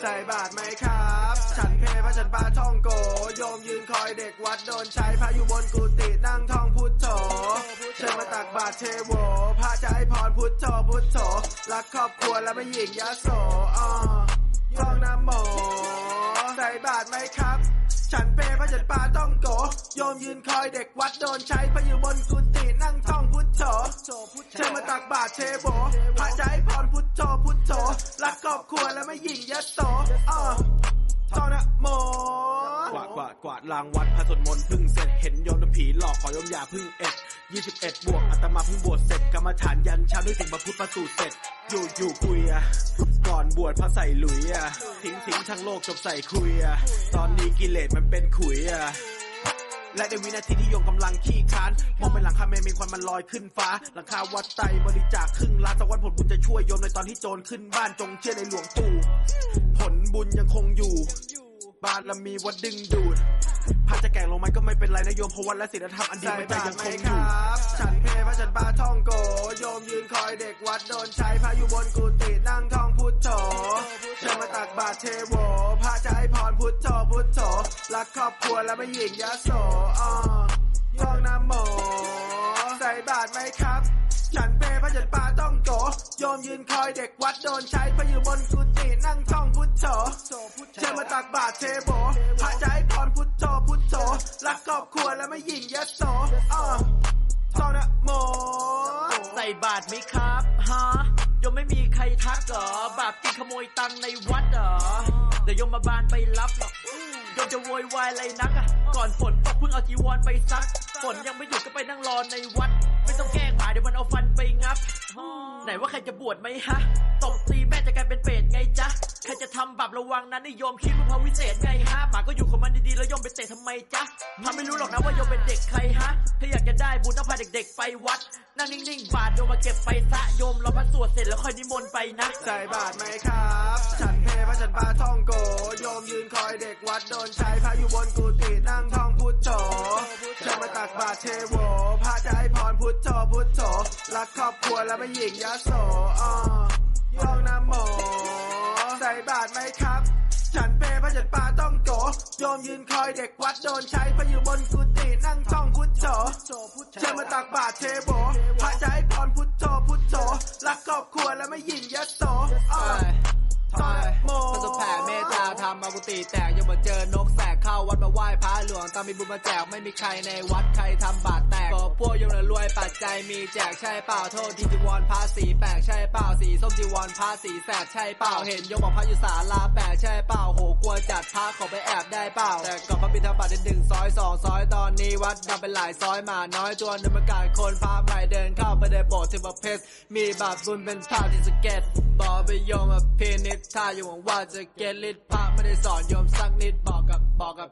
ใส่บาทไหมครับ ฉันเพพระฉันปาท่องโก โยมยืนคอยเด็กวัดโดนใช้พระอยู่บนกุฏินั่งท่องพุทโธเชิญมาตักบาตรเทโวพระจะให้พรพุทโธพุทโธรักครอบครัวและไม่หญิงยโสอ้อท่องน้ำโมใส่บาทไหมครับ ฉันเปพระฉันปาต้องโก โยมยืนคอยเด็กวัดโดนใช้พระอยู่บนกุฏินั่งท่องพุทโธเชิญมาตักบาตรเทโวพระจะให้พรพุทโธพุทโธรักครอบครัวและไม่หญิงยโสอ้อท่องนะโมกวาดกวาดกวาดลางวัดพระสวดมนพึ่งเสร็จเห็นโยมผีหลอกขอโยมอย่าพึ่งเอ็ดยี่สิบเอ็ดบวกอาตมาพึ่งบวชเสร็จกรรมฐานยันเช้าด้วยสิ่งประพุทธประสูติเสร็จอยู่อยู่คุยอะ ก่อนบวชพระใส่หลุยอะทิ้งทิ้งทั้งโลกจบใส่คุยอะตอนนี้กิเลสมันเป็นขุยอะและในวินาทีที่โยมกำลังขี้ค้านมองไปหลังคาเมนมีควันมันลอยขึ้นฟ้า หลังคาวัดไตบริจาคครึ่งล้านสักวันผลบุญจะช่วยโยมในตอนที่โจรขึ้นบ้านจงเชื่อในหลวงปู่ผลบุญยังคงอยู่ บารมีวัดดึงดูดพระจะแก่งลงมันก็ไม่เป็นไรนะโยมเพราะวัดและศีลธรรมอันดีใส่มันจะบาตยัรงไหคมงอคยู่รับฉันเพพระฉันปาท่องโกโย มยืนคอยเด็กวัดโดนใช้พระอยู่บนกุฏินั่งท่องพุทโธเชิญมาตักบาตรเทโวพระจะให้พรพุทโธพุทโธรักครอบครัวและไม่หญิงยะโสอ้อท่องน้ำโมใส่บาตรไหมครับ ฉันเปพระฉันปาต้องโกโยมยืนคอยเด็กวัดโดนใช้พระอยู่บนกุฏินั่งท่องพุทโธเชิญมาตักบาตรเทโวพระจะให้พรพุทโธพุทโธรักครอบครัวและไม่หญิงยะโสอ้อท่องนะโม บาทไหมครับฮะยมไม่มีใครทักเหรอบาปกินขโมยตังในวัดเหรอเดี๋ยวยมมาบานไปรับหรอกยมจะโวยวายอะไรนักอะก่อนฝนตกเพิ่งเอาจีวรไปซัก ฝนยังไม่หยุดก็ไปนั่งรอในวัด ไม่ต้องแกล้งหมาเดี๋ยวมันเอาฟันไปงับ ไหนว่าใครจะบวชไหมฮะ ตบตีแม่จะกลายเป็นเปรตไงจ๊ะ ใครจะทำบาประวังนั้นนิยมคิดว่าพระวิเศษไงฮะ หมาก็อยู่ของมันดีๆแล้วยมไปเตะทำไมจ๊ะมันไม่รู้หรอกนะว่าโยมเป็นเด็กใครฮะ ถ้าอยากจะได้บุญต้องพาเด็กๆไปวัด นั่งนิ่งๆ บาทโยมมาเก็บไปซะโยมรอพระสวดเสร็จแล้วค่อยนิมนต์ไปนะใส่บาตรไหมครับ ฉันเพพระฉันปาท่องโก โยมยืนคอยเด็กวัดโดนใช้พระอยู่บนกุฏินั่งท่องพุทโธาตักบาเทโวพระจะให้พรพุทโธพุทโธรักครอบครัวและไม่หญิงยโสอ้อท่องน้ำโมใส่บาตรไหมครับ ฉันเพพระจันปาต้องโกโยมยืนคอยเด็กวัดโดนใช้พระอยู่บนกุฏินั่งท่องพุทโธเชิญมาตักบาตรเทโวพระจะให้พรพุทโธพุท ทำมากุฏิแตกยังมาเจอนกแสกเข้าวัดมาไหว้พระหลวงตามมีบุญมาแจกไม่มีใครในวัดใครทำบาตรแตกก็พวกยมน่ะรวยปัจจัยมีแจกใช่เปล่าโทษที่จีวรพระสีแปลกใช่เปล่าสีส้มจีวรพระสีแสดใช่เปล่าเห็นยมบอกพระอยู่ศาลาแปลกใช่เปล่าโหกลัวจัดพระขอไปแอบได้เปล่าแต่ก่อนพระบิณฑบาตได้ดึงซอยสองซอยตอนนี้วัดดำเป็นหลายซอยหมาน้อยตัวหนึงประกาศคนพระใหม่เดินเข้าไปในโบสถ์เที่ปรเพชมีบาปบุญเป็นภาพที่สเก็ตบ โยมอภินิษถ้าอยู่หวังว่าจะเกลิดพระไม่ได้สอนโยมสักนิดบอกกับบอกกับ